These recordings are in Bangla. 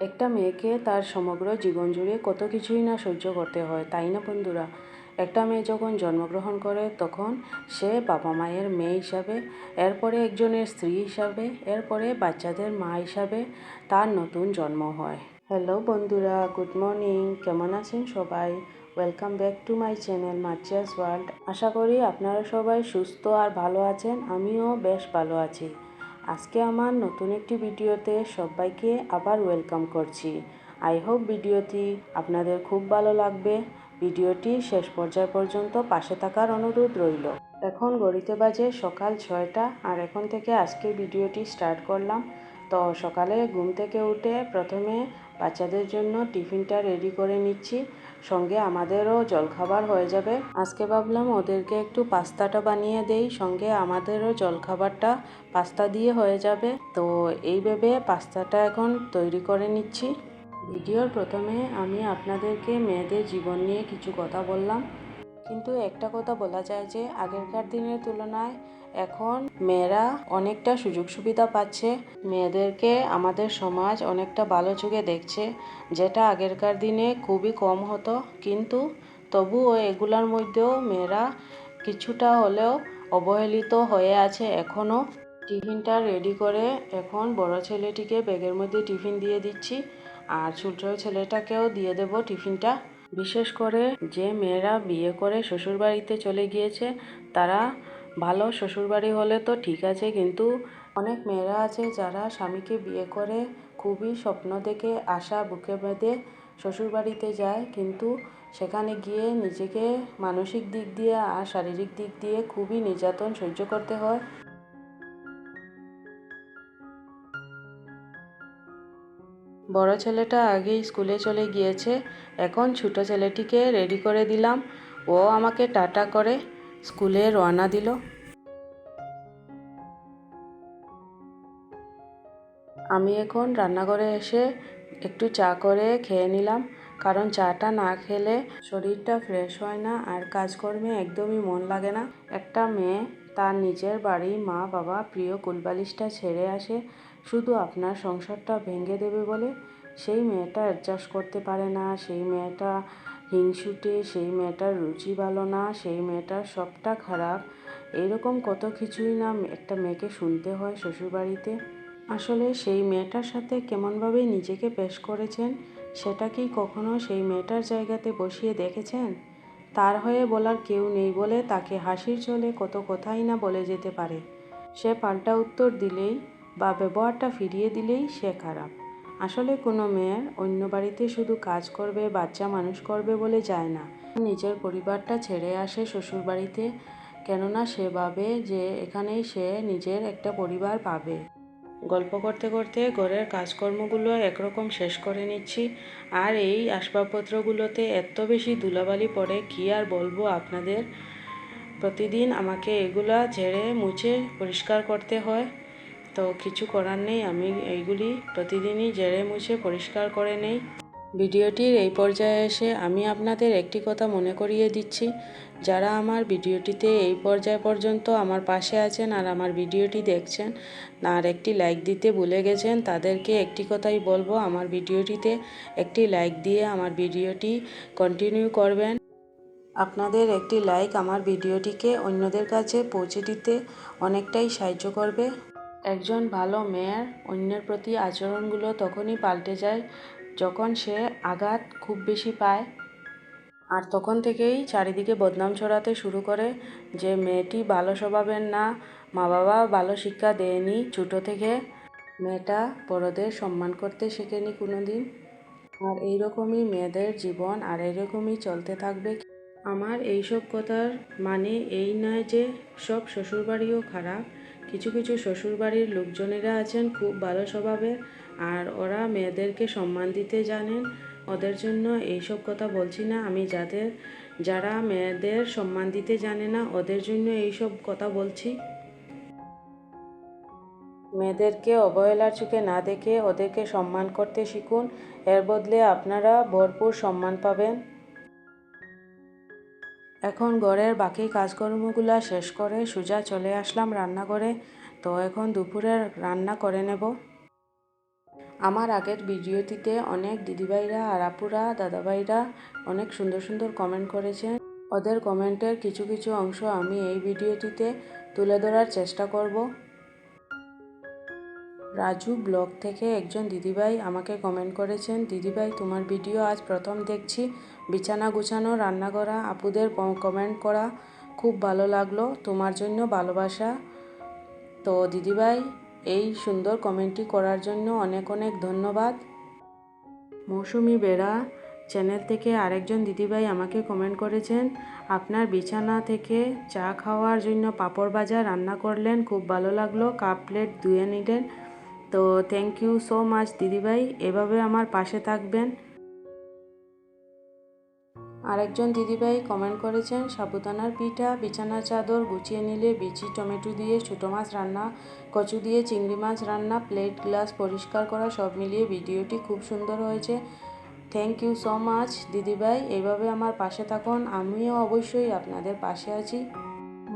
একটা মেয়েকে তার সমগ্র জীবন জুড়ে কত কিছুই না সহ্য করতে হয়, তাই না বন্ধুরা? একটা মেয়ে যখন জন্মগ্রহণ করে, তখন সে বাবা মায়ের মেয়ে হিসাবে, এরপরে একজনের স্ত্রী হিসাবে, এরপরে বাচ্চাদের মা হিসাবে তার নতুন জন্ম হয়। হ্যালো বন্ধুরা গুড মর্নিং কেমন আছেন সবাই? Welcome back to my channel মার্চিয়াস world আশা করি আপনারা সবাই সুস্থ আর ভালো আছেন, আমিও বেশ ভালো আছি। আজকে আমার নতুন একটি ভিডিওতে সবাইকে আবার ওয়েলকাম করছি। আই হোপ ভিডিওটি আপনাদের খুব ভালো লাগবে। ভিডিওটি শেষ পর্যায় পর্যন্ত পাশে থাকার অনুরোধ রইল। এখন গড়িতে বাজে সকাল ছয়টা, আর এখন থেকে আজকে ভিডিওটি স্টার্ট করলাম। তো সকালে ঘুম থেকে উঠে প্রথমে বাচ্চাদের জন্য টিফিনটা রেডি করে নিচ্ছি। সঙ্গে আমাদেরও জলখাবার হয়ে যাবে। আজকে ভাবলাম ওদেরকে একটু পাস্তাটা বানিয়ে দেই, সঙ্গে আমাদেরও জলখাবারটা পাস্তা দিয়ে হয়ে যাবে। তো এইভাবে পাস্তাটা এখন তৈরি করে নিচ্ছি। ভিডিওর প্রথমে আমি আপনাদেরকে মেয়েদের জীবন নিয়ে কিছু কথা বললাম। কিন্তু একটা কথা বলা যায় যে আগেরকার দিনের তুলনায় এখন মেয়েরা অনেকটা সুযোগ সুবিধা পাচ্ছে। মেয়েদেরকে আমাদের সমাজ অনেকটা ভালো চোখে দেখছে, যেটা আগেরকার দিনে খুবই কম হতো। কিন্তু তবুও এগুলার মধ্যেও মেয়েরা কিছুটা হলেও অবহেলিত হয়ে আছে এখনও টিফিনটা রেডি করে এখন বড় ছেলেটিকে ব্যাগের মধ্যে টিফিন দিয়ে দিচ্ছি, আর ছোট ছেলেটাকেও দিয়ে দেব টিফিনটা। বিশেষ করে যে মেয়েরা বিয়ে করে শ্বশুরবাড়িতে চলে গিয়েছে, তারা ভালো শ্বশুরবাড়ি হলে তো ঠিক আছে, কিন্তু অনেক মেয়েরা আছে যারা স্বামীকে বিয়ে করে খুবই স্বপ্ন দেখে, আশা বুকে বেঁধে শ্বশুরবাড়িতে যায়, কিন্তু সেখানে গিয়ে নিজেকে মানসিক দিক দিয়ে আর শারীরিক দিক দিয়ে খুবই নির্যাতন সহ্য করতে হয়। বড় ছেলেটা আগেই স্কুলে চলে গিয়েছে, এখন ছোটো ছেলেটিকে রেডি করে দিলাম। ও আমাকে টাটা করে স্কুলে রওনা দিল। আমি এখন রান্নাঘরে এসে একটু চা করে খেয়ে নিলাম, কারণ চাটা না খেলে শরীরটা ফ্রেশ হয় না আর কাজকর্মে একদমই মন লাগে না। একটা মেয়ে, তার নিজের বাড়ি মা বাবা প্রিয় কুলবালিশটা ছেড়ে আসে, শুধু আপনার সংসারটা ভেঙে দেবে বলে সেই মেয়েটা অ্যাডজাস্ট করতে পারে না, সেই মেয়েটা হিংসুটে, সেই মেয়েটার রুচি ভালো না, সেই মেয়েটার সবটা খারাপ। এরকম কত কিছুই না একটা মেয়েকে শুনতে হয় শ্বশুরবাড়িতে। আসলে সেই মেয়েটার সাথে কেমনভাবে নিজেকে পেশ করেছেন, সেটা কি কখনো সেই মেয়েটার জায়গাতে বসিয়ে দেখেছেন? তার হয়ে বলার কেউ নেই বলে তাকে হাসির চলে কত কথাই না বলে যেতে পারে। সে পাল্টা উত্তর দিলেই বা ব্যবহারটা ফিরিয়ে দিলেই সে খারাপ। আসলে কোনো মেয়ের অন্য বাড়িতে শুধু কাজ করবে, বাচ্চা মানুষ করবে বলে যায় না। নিজের পরিবারটা ছেড়ে আসে শ্বশুর বাড়িতে, কেননা সে ভাবে যে এখানেই সে নিজের একটা পরিবার পাবে। গল্প করতে করতে ঘরের কাজকর্মগুলো একরকম শেষ করে নিচ্ছি। আর এই আসবাবপত্রগুলোতে এত বেশি ধুলাবালি পড়ে, কী আর বলব আপনাদের? প্রতিদিন আমাকে এগুলা ঝেড়ে মুছে পরিষ্কার করতে হয়। তো কিছু করার নেই, আমি এইগুলি প্রতিদিনই জেড়ে মুছে পরিষ্কার করে নেই। ভিডিওটির এই পর্যায়ে এসে আমি আপনাদের একটি কথা মনে করিয়ে দিচ্ছি। যারা আমার ভিডিওটিতে এই পর্যায় পর্যন্ত আমার পাশে আছেন আর আমার ভিডিওটি দেখছেন, আর একটি লাইক দিতে ভুলে গেছেন, তাদেরকে একটি কথাই বলব, আমার ভিডিওটিতে একটি লাইক দিয়ে আমার ভিডিওটি কন্টিনিউ করবেন। আপনাদের একটি লাইক আমার ভিডিওটিকে অন্যদের কাছে পৌঁছে দিতে অনেকটাই সাহায্য করবে। একজন ভালো মেয়ের অন্যের প্রতি আচরণগুলো তখনই পাল্টে যায় যখন সে আঘাত খুব বেশি পায়। আর তখন থেকেই চারিদিকে বদনাম ছড়াতে শুরু করে যে মেয়েটি ভালো স্বভাবের না মা বাবা ভালো শিক্ষা দেয়নি, ছোটো থেকে মেয়েটা বড়দের সম্মান করতে শেখেনি কোনো দিন আর এইরকমই মেয়েদের জীবন আর এইরকমই চলতে থাকবে। আমার এইসব কথার মানে এই নয় যে সব শ্বশুরবাড়িও খারাপ। কিছু কিছু শ্বশুরবাড়ির লোকজনেরা আছেন খুব ভালো স্বভাবের, আর ওরা মেয়েদেরকে সম্মান দিতে জানেন। ওদের জন্য এইসব কথা বলছি না। আমি যাদের, যারা মেয়েদের সম্মান দিতে জানে না, ওদের জন্য এইসব কথা বলছি। মেয়েদেরকে অবহেলার চোখে না দেখে ওদেরকে সম্মান করতে শিখুন। এর বদলে আপনারা ভরপুর সম্মান পাবেন। এখন ঘরের বাকি কাজকর্মগুলো শেষ করে সোজা চলে আসলাম রান্নাঘরে। তো এখন দুপুরের রান্না করে নেব। আমার আগের ভিডিওটিতে অনেক দিদিভাইরা আর আপুরা দাদাভাইরা অনেক সুন্দর সুন্দর কমেন্ট করেছেন। ওদের কমেন্টের কিছু কিছু অংশ আমি এই ভিডিওটিতে তুলে ধরার চেষ্টা করব। রাজু ব্লগ থেকে একজন দিদিভাই আমাকে কমেন্ট করেছেন, দিদিভাই, তোমার ভিডিও আজ প্রথম দেখছি। বিছানা গুছানো, রান্না করা, আপুদের কমেন্ট করা, খুব ভালো লাগল। তোমার জন্য ভালোবাসা। তো দিদিভাই, এই সুন্দর কমেন্টটি করার জন্য অনেক অনেক ধন্যবাদ। মৌসুমি বেড়া চ্যানেল থেকে আরেকজন দিদিভাই আমাকে কমেন্ট করেছেন, আপনার বিছানা থেকে চা খাওয়ার জন্য পাঁপড় ভাজা রান্না করলেন, খুব ভালো লাগল, কাপ প্লেট ধুয়ে নিলেন। তো থ্যাংক ইউ সো মাচ দিদিভাই, এভাবে আমার পাশে থাকবেন। আরেকজন দিদিভাই কমেন্ট করেছেন, সাবুদানার পিঠা, বিছানার চাদর গুছিয়ে নিলে বিচি টমেটো দিয়ে ছোটো মাছ রান্না, কচু দিয়ে চিংড়ি মাছ রান্না প্লেট গ্লাস পরিষ্কার করা, সব মিলিয়ে ভিডিওটি খুব সুন্দর হয়েছে। থ্যাংক ইউ সো মাচ দিদিভাই। এইভাবে আমার পাশে থাকুন। আমিও অবশ্যই আপনাদের পাশে আছি।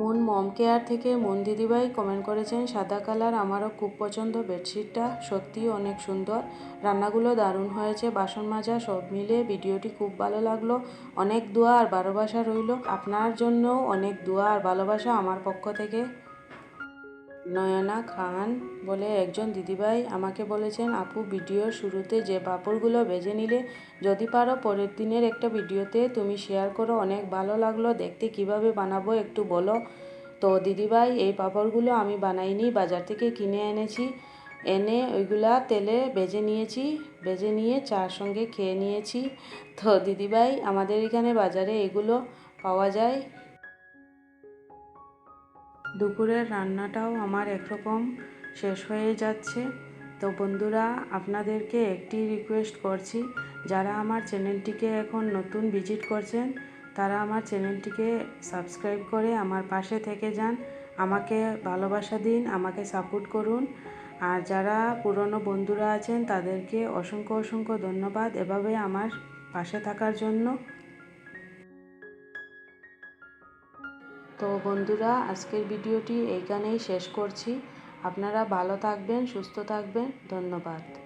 মন মম কেয়ার থেকে মন দিদিভাই কমেন্ট করেছেন, সাদা কালার আমারও খুব পছন্দ, বেডশিটটা সত্যিই অনেক সুন্দর। রান্নাগুলো দারুণ হয়েছে, বাসন মাজা সব মিলে ভিডিওটি খুব ভালো লাগল। অনেক দোয়া আর ভালোবাসা রইল। আপনার জন্য অনেক দোয়া আর ভালোবাসা আমার পক্ষ থেকে। নয়না খান বলে একজন দিদিভাই আমাকে বলেছেন, আপু, ভিডিওর শুরুতে যে পাঁপড়গুলো ভেজে নিলে, যদি পারো পরের দিনের একটা ভিডিওতে তুমি শেয়ার করো, অনেক ভালো লাগল। দেখতে কীভাবে বানাবো একটু বলো। তো দিদিভাই, এই পাঁপড়গুলো আমি বানাইনি, বাজার থেকে কিনে এনেছি। এনে ওইগুলা তেলে ভেজে নিয়েছি ভেজে নিয়ে চার সঙ্গে খেয়ে নিয়েছি। তো দিদিভাই, আমাদের এখানে বাজারে এগুলো পাওয়া যায়। দুপুরের রান্নাটাও আমার একরকম শেষ হয়ে যাচ্ছে। তো বন্ধুরা, আপনাদেরকে একটি রিকোয়েস্ট করছি, যারা আমার চ্যানেলটিকে এখন নতুন ভিজিট করছেন, তারা আমার চ্যানেলটিকে সাবস্ক্রাইব করে আমার পাশে থেকে যান। আমাকে ভালোবাসা দিন, আমাকে সাপোর্ট করুন। আর যারা পুরনো বন্ধুরা আছেন, তাদেরকে অসংখ্য অসংখ্য ধন্যবাদ। এভাবে আমার পাশে থাকার জন্য তো বন্ধুরা আজকের ভিডিওটি এইখানেই শেষ করছি। আপনারা ভালো থাকবেন সুস্থ থাকবেন। ধন্যবাদ।